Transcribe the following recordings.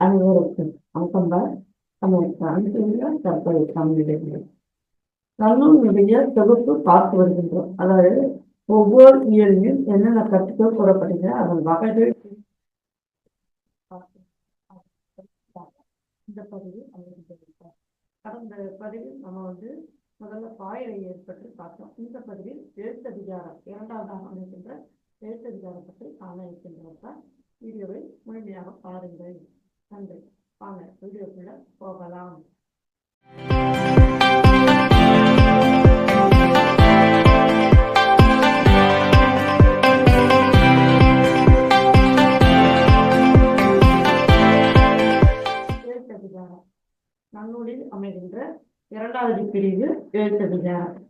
அனைவருக்கும் வணக்கம்பார் தமிழ் அனுப்பியுள்ள தற்போது தமிழிலே நல்லூருடைய தொகுப்பு பார்த்து வருகின்றோம். அதாவது ஒவ்வொரு இயலிலும் என்னென்ன கருத்துக்கள் கூறப்படுகிறது அதன் வகைகள் இந்த பதிவில் அமைந்திருக்கிறார் கடந்த பதிவில் நம்ம வந்து முதல்ல பாயலை ஏற்பட்டு பார்த்தோம். இந்த பதிவில் எழுத்ததிகாரம் இரண்டாவதாக அமைக்கின்ற எழுத்ததிகாரம் பற்றி காண இருக்கின்றோம் வீடியோவை முழுமையாக பாருங்கள். நன்றி. வாங்க வீடியோக்குள்ள போகலாம். நன்னூலில் அமைகின்ற இரண்டாவது பிரிவு எழுத்ததிகாரம்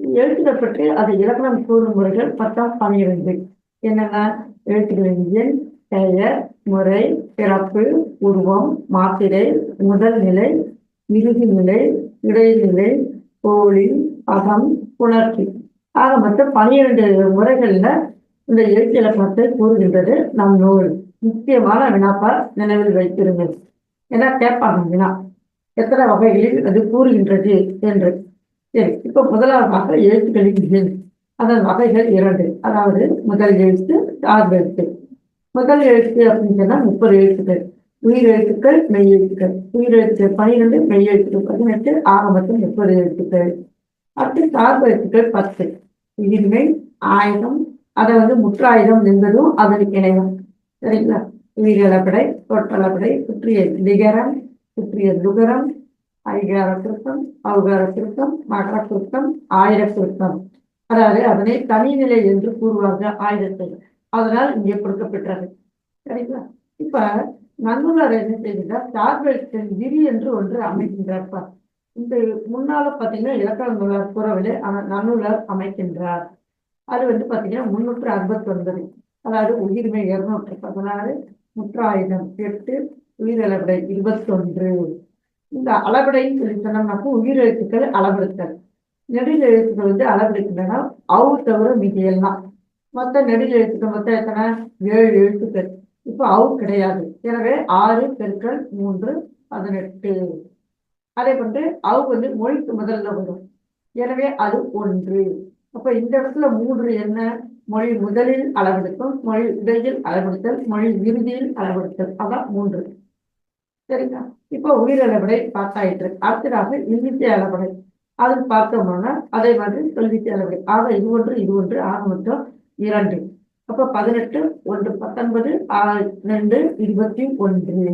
எழுத்துக்கள் பற்றி அது இலக்கணம் கூறும் முறைகள் பத்தாம் பன்னிரண்டு என்னென்ன? எழுத்துக்களின் எண் பெயர் முறை பிறப்பு உருவம் மாத்திரை முதல் நிலை இறுதிநிலை இடைநிலை கோழி அகம் புணர்ச்சி. ஆக மொத்தம் பன்னிரண்டு முறைகளில் இந்த எழுத்திலக்கணத்தை கூறுகின்றது. நம் நூல். முக்கியமான வினாப்பா நினைவில் வைத்திருங்கள். ஏன்னா கேட்பாங்க வினா? எத்தனை வகைகளில் அது கூறுகின்றது என்று. சரி இப்போ முதலாவதாக எழுத்துக்களின் அதன் வகைகள் இரண்டு. அதாவது முதல் எழுத்து சார்பு எழுத்து. முதல் எழுத்து அப்படின்னு சொன்னா முப்பது எழுத்துக்கள். உயிர் எழுத்துக்கள் மெய் எழுத்துக்கள். உயிர் எழுத்துக்கள் மெய் எழுத்துக்கள் பதினெட்டு ஆக மொத்தம் முப்பது எழுத்துக்கள். அடுத்து சார்பு எழுத்துக்கள் பத்து. உயிர்மை ஆயுதம் அதை வந்து முற்றாயுதம் என்பதும் அதற்கு இணையம் சரிங்களா? உயிரிழப்படை தொற்றளப்படை சுற்றிய லிகரம் சுற்றிய லுகரம் ஐகார திருத்தம் அவகார திருத்தம் மகர திருத்தம் ஆயிர திருத்தம். அதாவது அதனை தனிநிலை என்று கூறுவார்கள் ஆயுதத்தை அதனால் இங்கே கொடுக்கப்பட்டது. சரிங்களா? இப்ப நன்னூலர் என்ன செய்கிறார் சார்பெழுத்தின் விதி என்று ஒன்று அமைக்கின்றார் இந்த முன்னால பாத்தீங்கன்னா இலக்கண நூலர் கூறவில்லை ஆனால் நன்னூலர் அமைக்கின்றார். அது வந்து பாத்தீங்கன்னா முன்னூற்று அறுபத்தி ஒன்பது அதாவது உயிர்மை இருநூற்று பதினாறு முற்றாயுதம் எட்டு உயிரளவிடை இருபத்தி ஒன்று இந்த அளவிடைன்னு சொல்லி சொன்னோம்னாக்கா உயிர் எழுத்துக்கள் அளவெடுத்தல் நெடில் எழுத்துக்கள் வந்து அளவெடுக்கின்றன அவு தவிர மிகையெல்லாம் மொத்த நெடில் எழுத்துக்கள் மொத்தம் எத்தனை? ஏழு எழுத்துக்கள். இப்போ அவு கிடையாது. எனவே ஆறு பெருக்கள் மூன்று பதினெட்டு. அதே போன்று அவு வந்து மொழிக்கு முதல்ல வரும். எனவே அது ஒன்று. அப்போ இந்த இடத்துல மூன்று என்ன? மொழி முதலில் அளவெடுக்கும் மொழி இடையில் அளவெடுத்தல் மொழி இறுதியில் அளவெடுத்தல். அதான் மூன்று. சரிங்களா? இப்போ உயிரளவிடை பார்த்தாயிற்று. அடுத்ததாக இறுதி அளவடை. அதில் பார்த்தோம்னா அதே மாதிரி சொல்வித்தி அளவடை. ஆக இது ஒன்று இது ஒன்று ஆக மட்டும் இரண்டு. அப்ப பதினெட்டு ஒன்று பத்தொன்பது ரெண்டு இருபத்தி ஒன்று.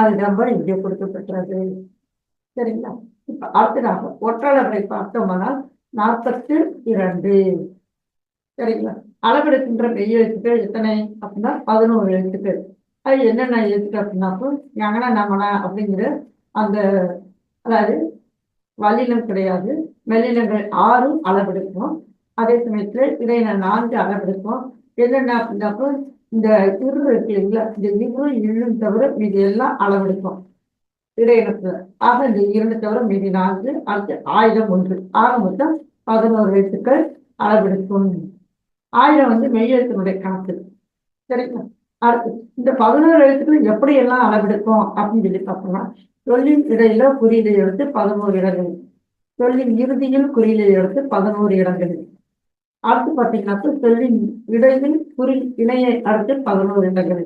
அது நம்பர் இங்கே கொடுக்கப்பட்டது சரிங்களா? இப்ப அடுத்ததாக ஒற்றளவை பார்த்தோம்னா நாற்பத்தி இரண்டு. சரிங்களா? அளவெடுக்கின்ற மெய் எழுத்துக்கள் எத்தனை? அப்படின்னா பதினோரு எழுத்துக்கள். அது என்னென்ன எழுத்துக்கள் அப்படின்னாக்கோ ஞான நமன அப்படிங்கிற அந்த அதாவது வல்லினம் கிடையாது. மெல்லிலங்கள் ஆறும் அளவெடுக்கும் அதே சமயத்துல நான் நான்கு அளவெடுப்போம் என்னென்ன அப்படின்னாக்கோ இந்த இரு இருக்கு இல்லைங்களா? இந்த இரு இழும் தவிர மீதி எல்லாம் அளவெடுப்போம். இடையினத்துல ஆக இந்த இரண்டு தவிர மீதி நான்கு அடுத்து ஆயுதம் ஒன்று. ஆக மொத்தம் பதினோரு எழுத்துக்கள் அளவெடுக்கும் ஆயிரம் வந்து மெய்யெழுத்தினுடைய கணக்கு. சரிங்களா? அடுத்து இந்த பதினோரு எழுத்துக்கள் எப்படி எல்லாம் அளவெடுக்கும் அப்படின்னு சொல்லி பார்த்தோம்னா சொல்லின் இடையில குறியிலை எடுத்து பதினோரு இடங்கள். சொல்லின் இறுதியில் குறியிலை எடுத்து பதினோரு இடங்கள். அடுத்து பார்த்தீங்கன்னா சொல்லின் இடையில் குறி இணையை அடுத்து பதினோரு இடங்கள்.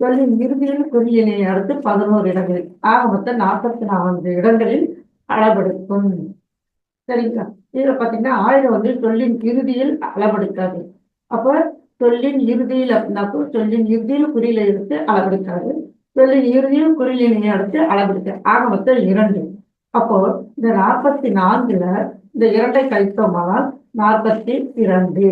சொல்லின் இறுதியில் குறி இணையை அடுத்து பதினோரு இடங்கள். ஆக மொத்தம் நாற்பத்தி நான்கு இடங்களில் அளவெடுக்கும். சரிங்களா? இதுல பாத்தீங்கன்னா ஆயிரம் வந்து சொல்லின் இறுதியில் அளவெடுக்காது. அப்ப சொல்லின் இறுதியில் அப்படின்னாக்கோ சொல்லின் இறுதியில் குறியில எடுத்து அளவெடுக்காது. சொல்லின் இறுதியில் குறியினை அடுத்து அளவெடுக்க ஆக மொத்தம் இரண்டு. அப்போ இந்த நாற்பத்தி நான்குல இந்த இரண்டை கழித்தோமானால் நாற்பத்தி இரண்டு.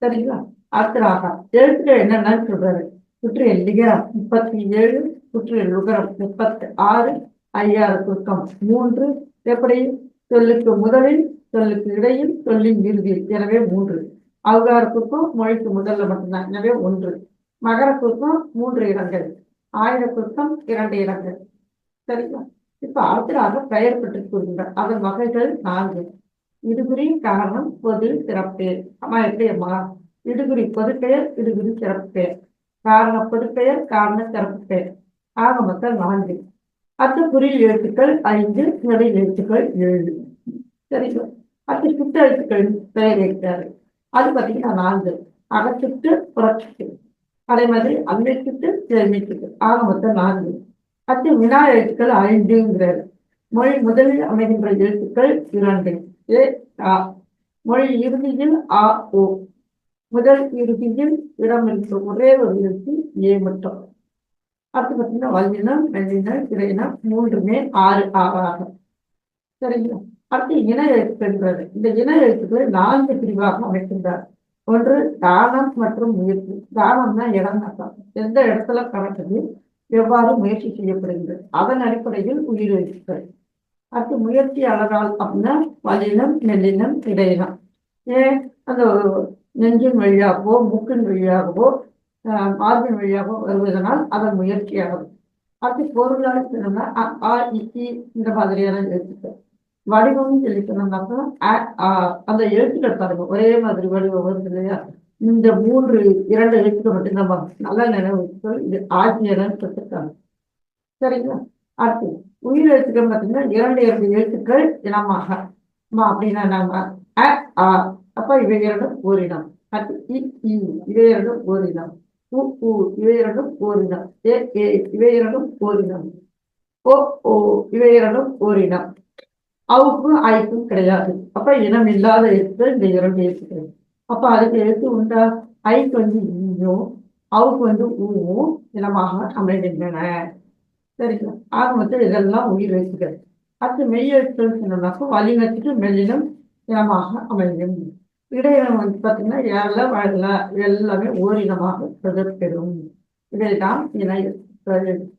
சரிங்களா? அடுத்ததாக எழுத்துக்கள் என்னென்னு சொல்றாரு. சுற்றிய லிகரம் முப்பத்தி ஏழு சுற்றிய நுகரம் முப்பத்தி ஆறு ஐயாறு சுருக்கம் மூன்று. எப்படி? சொல்லுக்கு முதலில் சொல்லுக்கு இடையில் சொல்லின் இறுதியில் எனவே மூன்று. அவகாரத்துக்கும் மொழிக்கு முதல்ல மட்டும்தான். எனவே ஒன்று. மகரத்துக்கும் மூன்று இடங்கள். ஆயிரத்துக்கும் இரண்டு இடங்கள். சரிங்களா? இப்ப அடுத்ததாக பெயர் பெற்று கூறுகின்றார். அதன் வகைகள் நான்கு. இடுகுறி காரணம் பொது சிறப்பு. அம்மா எப்படி அம்மா இடுகுறி பொது பெயர் இடுகுறி சிறப்பு பெயர். காரண பொதுப்பெயர் காரண சிறப்பு பெயர். ஆக மொத்தம் நான்கு. அடுத்த குறியில் எழுத்துக்கள் ஐந்து நிறை எழுத்துக்கள் ஏழு. சரிங்களா அடுத்து சுட்டு எழுத்துக்கள் பெயர் எழுத்தாரு அது பார்த்தீங்கன்னா நான்கு. அகச்சுட்டு புறச்சுட்டு அதே மாதிரி அன்மை சேமிச்சுட்டு ஆக மொத்தம் நான்கு. அடுத்து வினா எழுத்துக்கள் ஐந்துங்கிறார் மொழி முதலில் அமைகின்ற எழுத்துக்கள் இரண்டு. ஏ ஆ. மொழி இறுதியில் ஆ ஓ. முதல் இறுதியில் இடம் என்ற ஒரே ஒரு எழுத்து ஏ மட்டும். அடுத்து பார்த்தீங்கன்னா வல்லினம் மெல்லினம் இடையினம் மூன்றுமே ஆறு ஆறாகும் சரிங்களா? அடுத்து இன எழுத்துன்றது இந்த இன எழுத்துக்களை நான்கு பிரிவாக அமைக்கின்றார். ஒன்று தானம் மற்றும் முயற்சி. தானம்னா இடம் நட்டம் எந்த இடத்துல கணக்குது எவ்வாறு முயற்சி செய்யப்படுகிறது அதன் அடிப்படையில் உயிர் எழுத்துக்கள். அடுத்து முயற்சி அழகால் அப்படின்னா வலினம் நெல்லினம் இடையினம் ஏன் அந்த நெஞ்சின் வழியாகவோ மூக்கின் வழியாகவோ மார்பின் வழியாகவோ வருவதனால் அதன் முயற்சியாகும் அடுத்து பொருளால் சொன்னோம்னா அ, ஆ இ, இந்த மாதிரியான எழுத்துக்கள். வடிவம்னு சொல்லி சொன்னோம்னாக்கா ஆ, அந்த எழுத்துக்கள் பாருங்க ஒரே மாதிரி வடிவம் வருது இல்லையா? இந்த மூன்று இரண்டு எழுத்துக்கள் மட்டும் நல்ல நினைவு இது ஆகியனன்னு சொல்லிருக்காங்க. சரிங்களா? அடுத்து உயிர் எழுத்துக்கள் பார்த்தீங்கன்னா இரண்டு இரண்டு எழுத்துக்கள் இனமாக. அப்படின்னா நம்ம அ ஆ அப்ப இவை இரண்டும் ஓரிடம் அடுத்து இ ஈ இவை இரண்டும் ஓரிடம் உ உ இவை இரண்டும் ஓரிடம் ஏ ஏ இவை இரண்டும் ஓரிடம் ஓ ஓ இவை இரண்டும் ஓரிடம் அவுக்கும் ஐக்கும் கிடையாது. அப்ப இனம் இல்லாத எழுத்துக்கள் இந்த இரண்டு எழுத்துக்கள். அப்ப அதுக்கு எழுத்து உண்டா? ஐக்கு வந்து இஞ்சும் அவுக்கு வந்து ஊவும் இனமாக அமைகின்றன. சரிங்களா? ஆக மொத்தம் இதெல்லாம் உயிர் எழுத்துக்கள் அடுத்து மெய் என்னன்னாக்கா வலினத்துக்கு மெல்லினம் இனமாக அமையும். இடையினம் வந்து பார்த்தீங்கன்னா ஏழ வழல எல்லாமே ஓரினமாக பெறும் இதைதான் இணை எழுத்துக்கள்.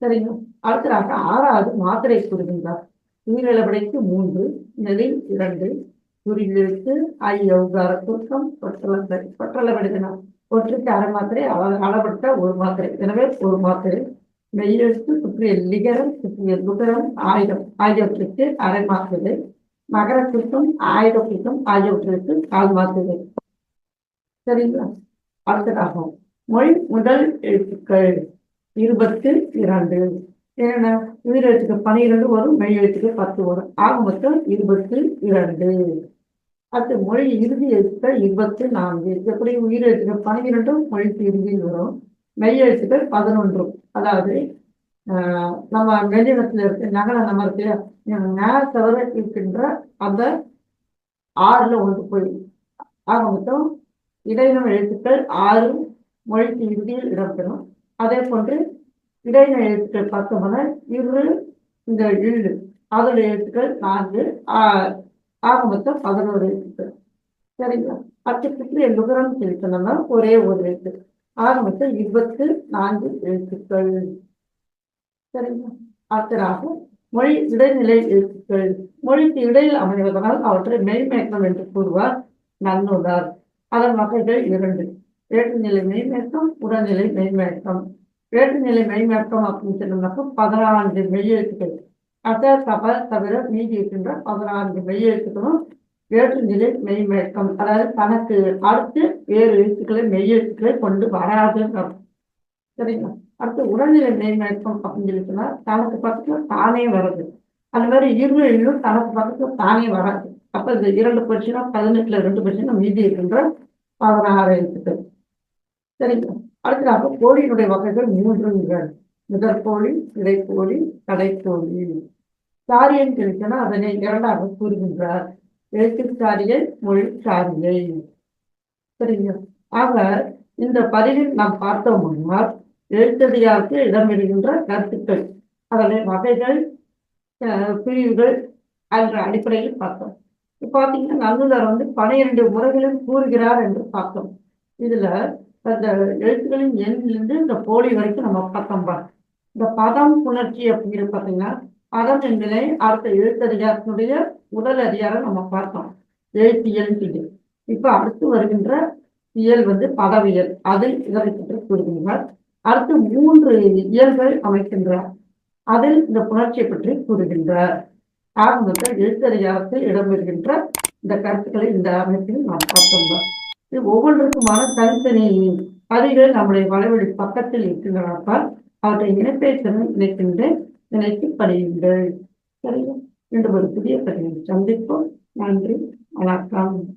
சரிங்களா அடுத்ததாக ஆறாவது மாத்திரை கூறுகின்றார். உயிரிழப்படைக்கு மூன்று நெறி இரண்டு குறியெழுத்து ஐ ஔகார துக்கம் பற்றள பற்றள ஒற்றுக்கு அரை மாத்திரை அள- ஒரு மாத்திரை. எனவே ஒரு மாத்திரை மெய்யெழுத்து சுற்றிய லிகரம் சுற்றிய லுகரம் ஆயுதம் ஆகியவற்றுக்கு அரை மாற்றுது மகர ஆயுதத்திற்கும் ஆயுத ஆகியவற்றிற்கு கால் மாற்றுது சரிங்களா? அடுத்ததாகும். மொழி முதல் எழுத்துக்கள் இருபத்து இரண்டு. ஏன்னா உயிரெழுத்துக்கு பன்னிரண்டு வரும் மெய் எழுத்துக்கு பத்து வரும். ஆக மொத்தம் இருபத்து இரண்டு. அடுத்து மொழி இறுதி எழுத்துக்கள் இருபத்து நான்கு. எப்படி உயிரெழுத்துக்கள் பன்னிரெண்டும் மொழிக்கு இறுதியில் வரும். மெய் எழுத்துக்கள் பதினொன்றும் அதாவது நம்ம மெல்லினத்தில் இருக்கு நகர நம்ம இருக்கு நே இருக்கின்ற அந்த ஆறுல ஒன்று போய். ஆக மொத்தம் இடைநிலை எழுத்துக்கள் ஆறு மொழிக்கு இறுதியில் இடம்பெறும். அதே போன்று இடையின எழுத்துக்கள் பார்த்தோம்னா இரு இந்த இழு அதோட எழுத்துக்கள் நான்கு ஆக மொத்தம் பதினோரு எழுத்துக்கள். சரிங்களா? அச்சத்துக்கு லுகரம் செலுத்தணும்னா ஒரே ஒரு எழுத்து. ஆக மொத்தம் இருபத்து நான்கு எழுத்துக்கள். சரிங்களா? அடுத்ததாக மொழி இடைநிலை எழுத்துக்கள். மொழிக்கு இடையில் அமைவதனால் அவற்றை மெய்மேக்கம் என்று கூறுவார் நன்னுள்ளார் அதன் வகைகள் இரண்டு. வேற்றுநிலை மெய்மேக்கம் உடல்நிலை மெய்மேக்கம் ஏற்றுநிலை மெய்மேக்கம் அப்படின்னு சொன்னோம்னாக்கா பதினான்கு மெய்யெழுத்துக்கள். அத தப தவிர மீதி இருக்கின்ற பதினான்கு மெய்யெழுத்துக்களும் வேற்றுநிலை மெய்மயக்கம். அதாவது தனக்கு அடுத்து வேறு எழுத்துக்களை மெய் எழுத்துக்களை கொண்டு வராது. சரிங்களா? அடுத்து உடல்நிலை மெய்மயக்கம் அப்படின்னு சொல்லி சொன்னா தனக்கு பக்கத்துல தானே வருது. அந்த மாதிரி இரு தனக்கு பக்கத்துல தானே வராது. அப்ப இந்த இரண்டு பட்சம்னா பதினெட்டுல ரெண்டு பட்சம் மீதி இருக்கின்ற பதினாறு எழுத்துக்கள். சரிங்களா? அடுத்ததாக கோழியினுடைய வகைகள் மூன்றுங்கள். முதற் கோழி இடைக்கோழி கடைக்கோழி சாரியன் கிடைச்சனா அதனை இரண்டாக கூறுகின்றார். எழுத்து சாரியை மொழி சரிங்களா ஆக இந்த பதிவில் நாம் பார்த்தோம்னால் எழுத்தடியாருக்கு இடம்பெறுகின்ற கருத்துக்கள் அதனை வகைகள் பிரிவுகள் என்ற அடிப்படையில் பார்த்தோம். இப்போ பார்த்தீங்கன்னா நல்லுதர் வந்து பனிரெண்டு முறைகளில் கூறுகிறார் என்று பார்த்தோம். இதுல அந்த எழுத்துக்களின் எண்ணிலிருந்து இந்த போலி வரைக்கும் நம்ம பார்த்தோம் பாரு. இந்த பதம் புணர்ச்சி அப்படிங்கிறது பார்த்தீங்கன்னா பதம் என்பதை அடுத்த எழுத்ததிகாரத்தினுடைய முதல் அதிகாரம் நம்ம பார்த்தோம். எழுத்தியல் இப்ப அடுத்து வருகின்ற இயல் வந்து பதவியல். அதில் இதனை பற்றி கூறுகின்றார். அடுத்து மூன்று இயல்கள் அமைக்கின்றார். அதில் இந்த புணர்ச்சியை பற்றி கூறுகின்றார். ஆரம்பத்தில் எழுத்தறியாரத்தில் இடம்பெறுகின்ற இந்த கருத்துக்களை இந்த அமைப்பில் நாம் பார்த்தோம் இது ஒவ்வொன்றுக்குமான தனித்தனி பதிவுகள் நம்முடைய வலைவழி பக்கத்தில் இருக்கின்றனப்பால் அவற்றை இணைப்பேற்றணும் இணைக்கின்றேன். நினைத்து படியுங்கள். சரியா? மீண்டும் ஒரு புதிய பதிவில் சந்திப்போம். நன்றி. வணக்கம்.